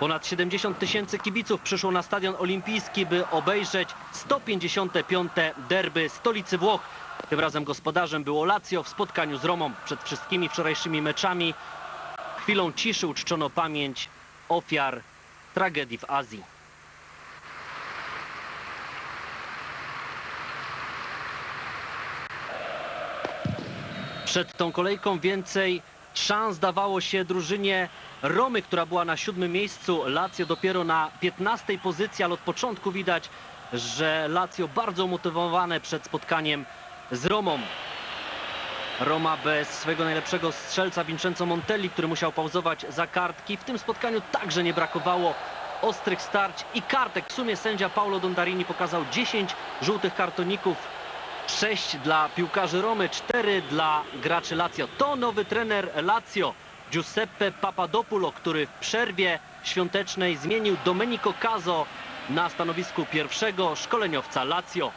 Ponad 70 tysięcy kibiców przyszło na stadion olimpijski, by obejrzeć 155. derby stolicy Włoch. Tym razem gospodarzem było Lazio w spotkaniu z Romą. Przed wszystkimi wczorajszymi meczami chwilą ciszy uczczono pamięć ofiar tragedii w Azji. Przed tą kolejką więcej szans dawało się drużynie Romy, która była na siódmym miejscu. Lazio dopiero na 15 pozycji, ale od początku widać, że Lazio bardzo umotywowane przed spotkaniem z Romą. Roma bez swojego najlepszego strzelca Vincenzo Montelli, który musiał pauzować za kartki. W tym spotkaniu także nie brakowało ostrych starć i kartek. W sumie sędzia Paulo Dondarini pokazał 10 żółtych kartoników 6 dla piłkarzy Romy, 4 dla graczy Lazio. To nowy trener Lazio, Giuseppe Papadopulo, który w przerwie świątecznej zmienił Domenico Caso na stanowisku pierwszego szkoleniowca Lazio.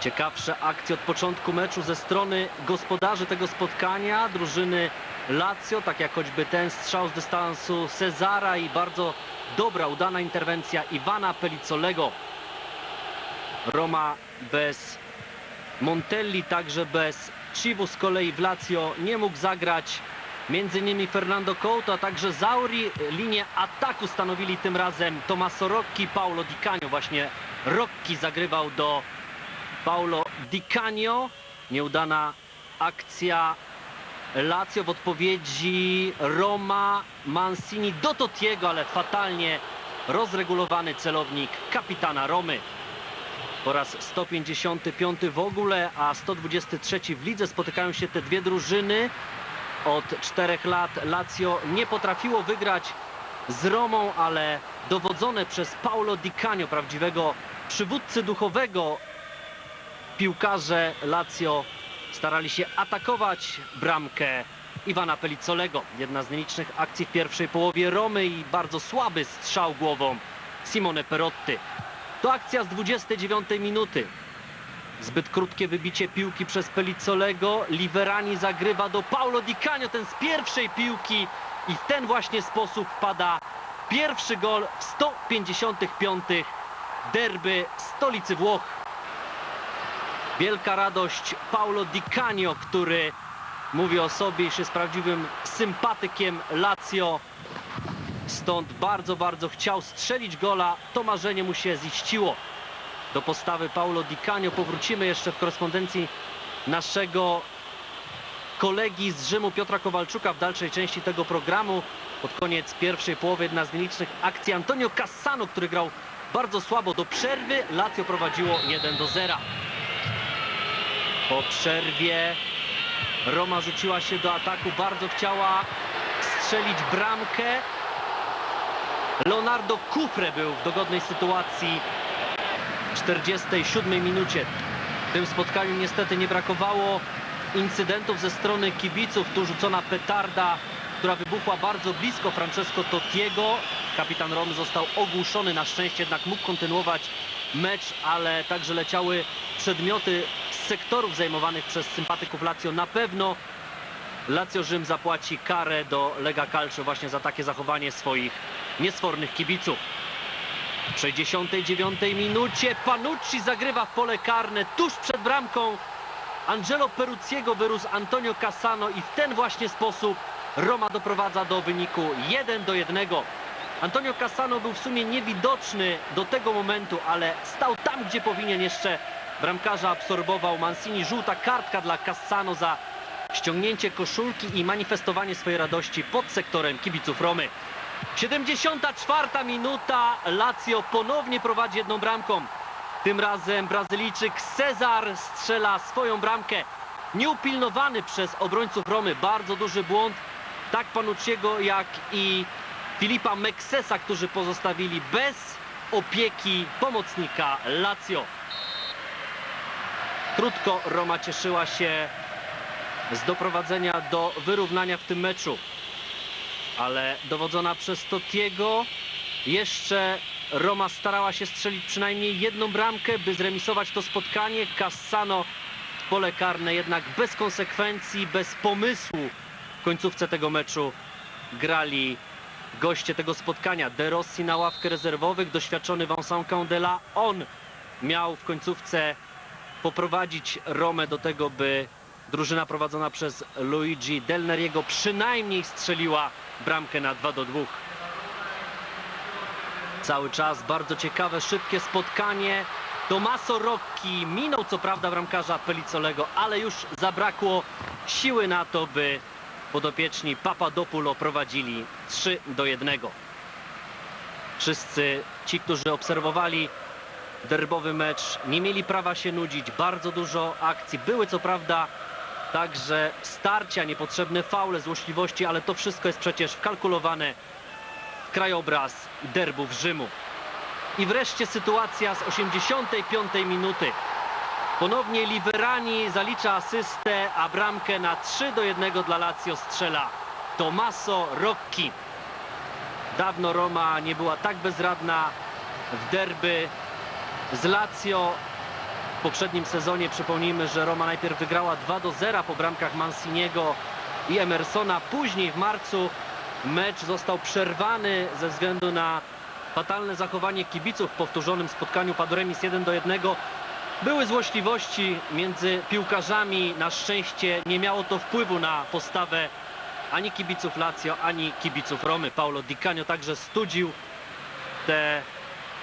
Ciekawsze akcje od początku meczu ze strony gospodarzy tego spotkania, drużyny Lazio, tak jak choćby ten strzał z dystansu Cezara i bardzo dobra, udana interwencja Iwana Pelicolego. Roma bez Montelli, także bez Chivu z kolei w Lazio nie mógł zagrać. Między innymi Fernando Couto, a także Zauri. Linię ataku stanowili tym razem Tommaso Rocchi, Paulo Di Canio. Właśnie Rocchi zagrywał do Paulo Di Canio. Nieudana akcja Lazio w odpowiedzi Roma, Mancini do Totiego, ale fatalnie rozregulowany celownik kapitana Romy. Po raz 155 w ogóle, a 123 w lidze spotykają się te dwie drużyny. Od czterech lat Lazio nie potrafiło wygrać z Romą, ale dowodzone przez Paulo Di Canio, prawdziwego przywódcy duchowego, piłkarze Lazio starali się atakować bramkę Iwana Pelicolego. Jedna z nielicznych akcji w pierwszej połowie Romy i bardzo słaby strzał głową Simone Perotti. To akcja z 29 minuty. Zbyt krótkie wybicie piłki przez Pelicolego. Liverani zagrywa do Paulo Di Canio, ten z pierwszej piłki i w ten właśnie sposób wpada pierwszy gol w 155 derby stolicy Włoch. Wielka radość Paulo Di Canio, który mówi o sobie, iż jest prawdziwym sympatykiem Lazio. Stąd bardzo, bardzo chciał strzelić gola. To marzenie mu się ziściło. Do postawy Paulo Di Canio powrócimy jeszcze w korespondencji naszego kolegi z Rzymu Piotra Kowalczuka w dalszej części tego programu. Pod koniec pierwszej połowy jedna z nielicznych akcji Antonio Cassano, który grał bardzo słabo do przerwy. Lazio prowadziło 1 do 0. Po przerwie Roma rzuciła się do ataku, bardzo chciała strzelić bramkę. Leonardo Kupre był w dogodnej sytuacji w 47 minucie. W tym spotkaniu niestety nie brakowało incydentów ze strony kibiców. Tu rzucona petarda, która wybuchła bardzo blisko Francesco Totiego. Kapitan Romy został ogłuszony, na szczęście jednak mógł kontynuować mecz, ale także leciały przedmioty z sektorów zajmowanych przez sympatyków Lazio. Na pewno Lazio Rzym zapłaci karę do Lega Calcio właśnie za takie zachowanie swoich niesfornych kibiców. W 69 minucie Panucci zagrywa w pole karne tuż przed bramką. Angelo Perucciego wyrósł Antonio Cassano i w ten właśnie sposób Roma doprowadza do wyniku 1 do 1. Antonio Cassano był w sumie niewidoczny do tego momentu, ale stał tam, gdzie powinien jeszcze bramkarza absorbował Mancini. Żółta kartka dla Cassano za ściągnięcie koszulki i manifestowanie swojej radości pod sektorem kibiców Romy. 74 minuta. Lazio ponownie prowadzi jedną bramką. Tym razem Brazylijczyk Cezar strzela swoją bramkę. Nieupilnowany przez obrońców Romy. Bardzo duży błąd. Tak Panucciego jak i Filipa Meksesa, którzy pozostawili bez opieki pomocnika Lazio. Krótko Roma cieszyła się z doprowadzenia do wyrównania w tym meczu. Ale dowodzona przez Totiego jeszcze Roma starała się strzelić przynajmniej jedną bramkę, by zremisować to spotkanie. Cassano w pole karne jednak bez konsekwencji, bez pomysłu w końcówce tego meczu grali goście tego spotkania. De Rossi na ławkę rezerwowych, doświadczony Vincent Candela. On miał w końcówce poprowadzić Romę do tego, by drużyna prowadzona przez Luigi Del Neriego przynajmniej strzeliła bramkę na 2 do 2. Cały czas bardzo ciekawe, szybkie spotkanie. Tomaso Rocchi minął co prawda bramkarza Pelicolego, ale już zabrakło siły na to, by podopieczni Papadopulo prowadzili 3 do 1. Wszyscy ci, którzy obserwowali derbowy mecz, nie mieli prawa się nudzić. Bardzo dużo akcji. Były co prawda także starcia, niepotrzebne faule, złośliwości, ale to wszystko jest przecież wkalkulowane w krajobraz derbów Rzymu. I wreszcie sytuacja z 85 minuty. Ponownie Liverani zalicza asystę, a bramkę na 3 do 1 dla Lazio strzela Tommaso Rocchi. Dawno Roma nie była tak bezradna w derby z Lazio. Poprzednim sezonie przypomnijmy, że Roma najpierw wygrała 2 do 0 po bramkach Manciniego i Emersona. Później w marcu mecz został przerwany ze względu na fatalne zachowanie kibiców w powtórzonym spotkaniu. Padł remis 1 do 1. Były złośliwości między piłkarzami. Na szczęście nie miało to wpływu na postawę ani kibiców Lazio, ani kibiców Romy. Paulo Di Canio także studził te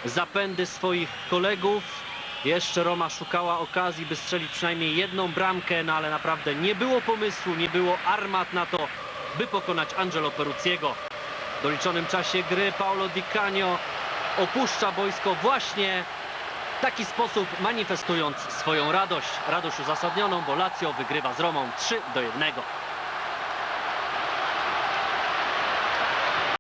zapędy swoich kolegów. Jeszcze Roma szukała okazji, by strzelić przynajmniej jedną bramkę, no ale naprawdę nie było pomysłu, nie było armat na to, by pokonać Angelo Perucciego. W doliczonym czasie gry Paulo Di Canio opuszcza boisko właśnie w taki sposób manifestując swoją radość. Radość uzasadnioną, bo Lazio wygrywa z Romą 3 do 1.